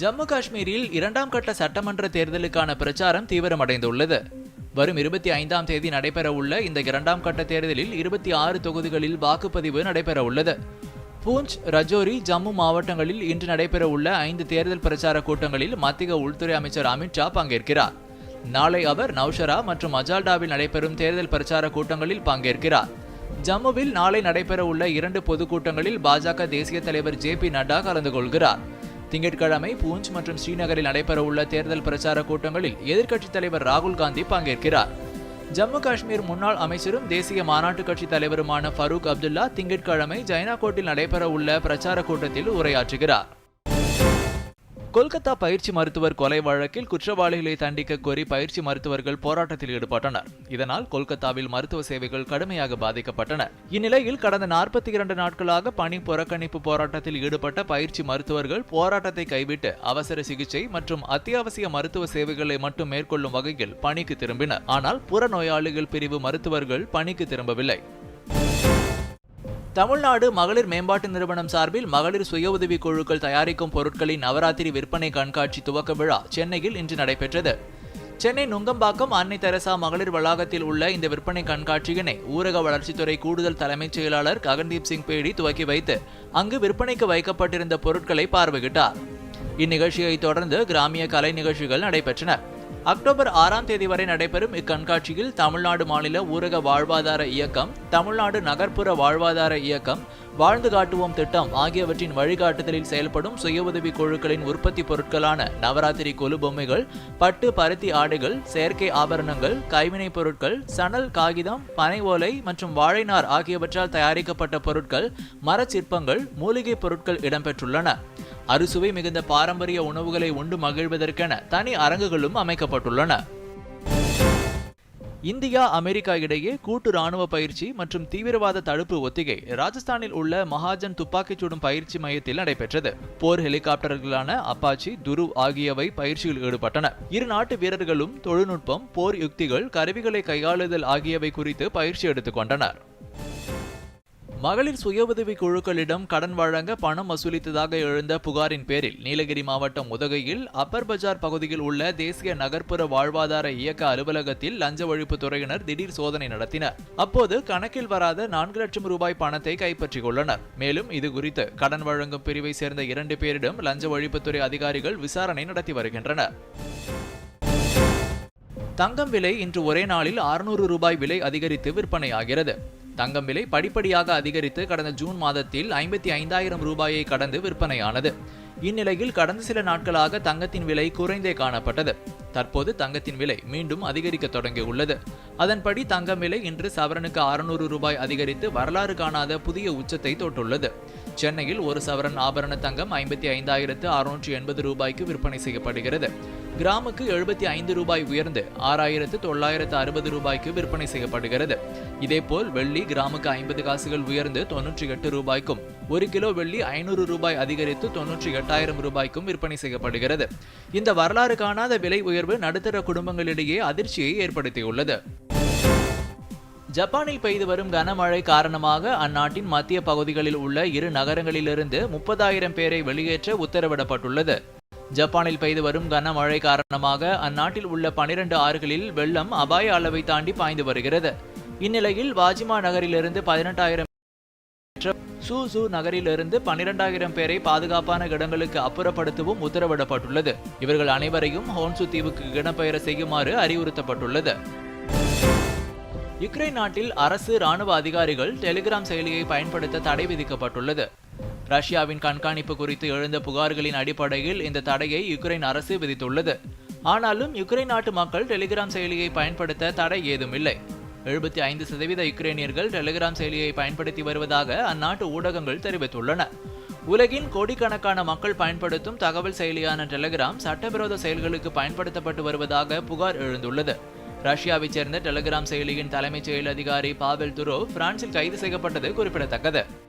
ஜம்மு காஷ்மீரில் இரண்டாம் கட்ட சட்டமன்ற தேர்தலுக்கான பிரச்சாரம் தீவிரமடைந்துள்ளது. வரும் இருபத்தி ஐந்தாம் தேதி நடைபெறவுள்ள இந்த இரண்டாம் கட்ட தேர்தலில் இருபத்தி ஆறு தொகுதிகளில் வாக்குப்பதிவு நடைபெறவுள்ளது. பூஞ்ச் ரஜோரி ஜம்மு மாவட்டங்களில் இன்று நடைபெறவுள்ள ஐந்து தேர்தல் பிரச்சார கூட்டங்களில் மத்திய உள்துறை அமைச்சர் அமித்ஷா பங்கேற்கிறார். நாளை அவர் நௌஷரா மற்றும் அஜால்டாவில் நடைபெறும் தேர்தல் பிரச்சார கூட்டங்களில் பங்கேற்கிறார். ஜம்முவில் நாளை நடைபெறவுள்ள இரண்டு பொதுக்கூட்டங்களில் பாஜக தேசிய தலைவர் ஜே பி நட்டா கலந்து கொள்கிறார். திங்கட்கிழமை பூஞ்ச் மற்றும் ஸ்ரீநகரில் நடைபெறவுள்ள தேர்தல் பிரச்சார கூட்டங்களில் எதிர்க்கட்சித் தலைவர் ராகுல் காந்தி பங்கேற்கிறார். ஜம்மு காஷ்மீர் முன்னாள் அமைச்சரும் தேசிய மாநாட்டு கட்சி தலைவருமான ஃபரூக் அப்துல்லா திங்கட்கிழமை ஜைனாகோட்டில் நடைபெறவுள்ள பிரச்சார கூட்டத்தில் உரையாற்றுகிறார். கொல்கத்தா பயிற்சி மருத்துவர் கொலை வழக்கில் குற்றவாளிகளை தண்டிக்க கோரி பயிற்சி மருத்துவர்கள் போராட்டத்தில் ஈடுபட்டனர். இதனால் கொல்கத்தாவில் மருத்துவ சேவைகள் கடுமையாக பாதிக்கப்பட்டன. இந்நிலையில் கடந்த நாற்பத்தி இரண்டு நாட்களாக பணி புறக்கணிப்பு போராட்டத்தில் ஈடுபட்ட பயிற்சி மருத்துவர்கள் போராட்டத்தை கைவிட்டு அவசர சிகிச்சை மற்றும் அத்தியாவசிய மருத்துவ சேவைகளை மட்டும் மேற்கொள்ளும் வகையில் பணிக்கு திரும்பினர். ஆனால் புறநோயாளிகள் பிரிவு மருத்துவர்கள் பணிக்கு திரும்பவில்லை. தமிழ்நாடு மகளிர் மேம்பாட்டு நிறுவனம் சார்பில் மகளிர் சுய உதவி குழுக்கள் தயாரிக்கும் பொருட்களின் நவராத்திரி விற்பனை கண்காட்சி துவக்க விழா சென்னையில் இன்று நடைபெற்றது. சென்னை நுங்கம்பாக்கம் அன்னை தெரசா மகளிர் வளாகத்தில் உள்ள இந்த விற்பனை கண்காட்சியினை ஊரக வளர்ச்சித்துறை கூடுதல் தலைமைச் செயலாளர் ககன்தீப் சிங் பேடி துவக்கி வைத்து அங்கு விற்பனைக்கு வைக்கப்பட்டிருந்த பொருட்களை பார்வையிட்டார். இந்நிகழ்ச்சியை தொடர்ந்து கிராமிய கலை நிகழ்ச்சிகள் நடைபெற்றன. அக்டோபர் ஆறாம் தேதி வரை நடைபெறும் இக்கண்காட்சியில் தமிழ்நாடு மாநில ஊரக வாழ்வாதார இயக்கம் தமிழ்நாடு நகர்ப்புற வாழ்வாதார இயக்கம் வாழ்ந்து காட்டுவோம் திட்டம் ஆகியவற்றின் வழிகாட்டுதலில் செயல்படும் சுய உதவி குழுக்களின் உற்பத்தி பொருட்களான நவராத்திரி கொலு பொம்மைகள் பட்டு பருத்தி ஆடைகள் செயற்கை ஆபரணங்கள் கைவினைப் பொருட்கள் சணல் காகிதம் பனை ஓலை மற்றும் வாழைநார் ஆகியவற்றால் தயாரிக்கப்பட்ட பொருட்கள் மரச்சிற்பங்கள் மூலிகைப் பொருட்கள் இடம்பெற்றுள்ளன. அறுசுவை மிகுந்த பாரம்பரிய உணவுகளை உண்டு மகிழ்வதற்கென தனி அரங்குகளும் அமைக்கப்பட்டுள்ளன. இந்தியா அமெரிக்கா இடையே கூட்டு ராணுவ பயிற்சி மற்றும் தீவிரவாத தடுப்பு ஒத்திகை ராஜஸ்தானில் உள்ள மகாஜன் துப்பாக்கிச் சுடும் பயிற்சி மையத்தில் நடைபெற்றது. போர் ஹெலிகாப்டர்களான அப்பாச்சி துருவ் ஆகியவை பயிற்சியில் ஈடுபட்டன. இரு நாட்டு வீரர்களும் தொழில்நுட்பம் போர் யுக்திகள் கருவிகளை கையாளுதல் ஆகியவை குறித்து பயிற்சி எடுத்துக் கொண்டனர். மகளிர் சுய உதவி குழுக்களிடம் கடன் வழங்க பணம் வசூலித்ததாக எழுந்த புகாரின் பேரில் நீலகிரி மாவட்டம் உதகையில் அப்பர் பஜார் பகுதியில் உள்ள தேசிய நகர்ப்புற வாழ்வாதார இயக்க அலுவலகத்தில் லஞ்ச ஒழிப்பு துறையினர் திடீர் சோதனை நடத்தினர். அப்போது கணக்கில் வராத நான்கு லட்சம் ரூபாய் பணத்தை கைப்பற்றிக் கொள்ளனர் மேலும் இது குறித்து கடன் வழங்கும் பிரிவை சேர்ந்த இரண்டு பேரிடம் லஞ்ச ஒழிப்புத்துறை அதிகாரிகள் விசாரணை நடத்தி வருகின்றனர். தங்கம் விலை இன்று ஒரே நாளில் அறுநூறு ரூபாய் விலை அதிகரித்து விற்பனையாகிறது. தங்கம் விலை படிப்படியாக அதிகரித்து கடந்த ஜூன் மாதத்தில் ஐம்பத்தி ஐந்தாயிரம் ரூபாயை கடந்து விற்பனையானது. இந்நிலையில் கடந்த சில நாட்களாக தங்கத்தின் விலை குறைந்தே காணப்பட்டது. தற்போது தங்கத்தின் விலை மீண்டும் அதிகரிக்க தொடங்கியுள்ளது. அதன்படி தங்கம் விலை இன்று சவரனுக்கு அறுநூறு ரூபாய் அதிகரித்து வரலாறு காணாத புதிய உச்சத்தை தொட்டுள்ளது. சென்னையில் ஒரு சவரன் ஆபரண தங்கம் ஐம்பத்தி ஐந்தாயிரத்து அறுநூற்றி எண்பது ரூபாய்க்கு விற்பனை செய்யப்படுகிறது. கிராமுக்கு எழுபத்தி ஐந்து ரூபாய் உயர்ந்து ஆறாயிரத்து தொள்ளாயிரத்து அறுபது ரூபாய்க்கு விற்பனை செய்யப்படுகிறது. இதேபோல் வெள்ளி கிராமுக்கு ஐம்பது காசுகள் உயர்ந்து தொன்னூற்றி எட்டு ரூபாய்க்கும் ஒரு கிலோ வெள்ளி ஐநூறு ரூபாய் அதிகரித்து தொன்னூற்றி எட்டாயிரம் ரூபாய்க்கும் விற்பனை செய்யப்படுகிறது. இந்த வரலாறு காணாத விலை உயர்வு நடுத்தர குடும்பங்களிடையே அதிர்ச்சியை ஏற்படுத்தியுள்ளது. ஜப்பானில் பெய்து வரும் கனமழை காரணமாக அந்நாட்டின் மத்திய பகுதிகளில் உள்ள இரு நகரங்களிலிருந்து முப்பதாயிரம் பேரை வெளியேற்ற உத்தரவிடப்பட்டுள்ளது. ஜப்பானில் பெய்து வரும் கனமழை காரணமாக அந்நாட்டில் உள்ள பனிரெண்டு ஆறுகளில் வெள்ளம் அபாய அளவை தாண்டி பாய்ந்து வருகிறது. இந்நிலையில் வாஜிமா நகரிலிருந்து பதினெட்டாயிரம் சூசு நகரிலிருந்து பனிரெண்டாயிரம் பேரை பாதுகாப்பான இடங்களுக்கு அப்புறப்படுத்தவும் உத்தரவிடப்பட்டுள்ளது. இவர்கள் அனைவரையும் ஹோன்சு தீவுக்கு இடம்பெயர செய்யுமாறு அறிவுறுத்தப்பட்டுள்ளது. யுக்ரைன் நாட்டில் அரசு ராணுவ அதிகாரிகள் டெலிகிராம் செயலியை பயன்படுத்த தடை விதிக்கப்பட்டுள்ளது. ரஷ்யாவின் கண்காணிப்பு குறித்து எழுந்த புகார்களின் அடிப்படையில் இந்த தடையை யுக்ரைன் அரசு விதித்துள்ளது. ஆனாலும் யுக்ரைன் நாட்டு மக்கள் டெலிகிராம் செயலியை பயன்படுத்த தடை ஏதும் இல்லை எழுபத்தி ஐந்து சதவீத யுக்ரைனியர்கள் டெலிகிராம் செயலியை பயன்படுத்தி வருவதாக அந்நாட்டு ஊடகங்கள் தெரிவித்துள்ளன. உலகின் கோடிக்கணக்கான மக்கள் பயன்படுத்தும் தகவல் செயலியான டெலிகிராம் சட்டவிரோத செயல்களுக்கு பயன்படுத்தப்பட்டு வருவதாக புகார் எழுந்துள்ளது. ரஷ்யாவைச் சேர்ந்த டெலிகிராம் செயலியின் தலைமைச் செயல் அதிகாரி பாவெல் துரோ பிரான்சில் கைது செய்யப்பட்டது குறிப்பிடத்தக்கது.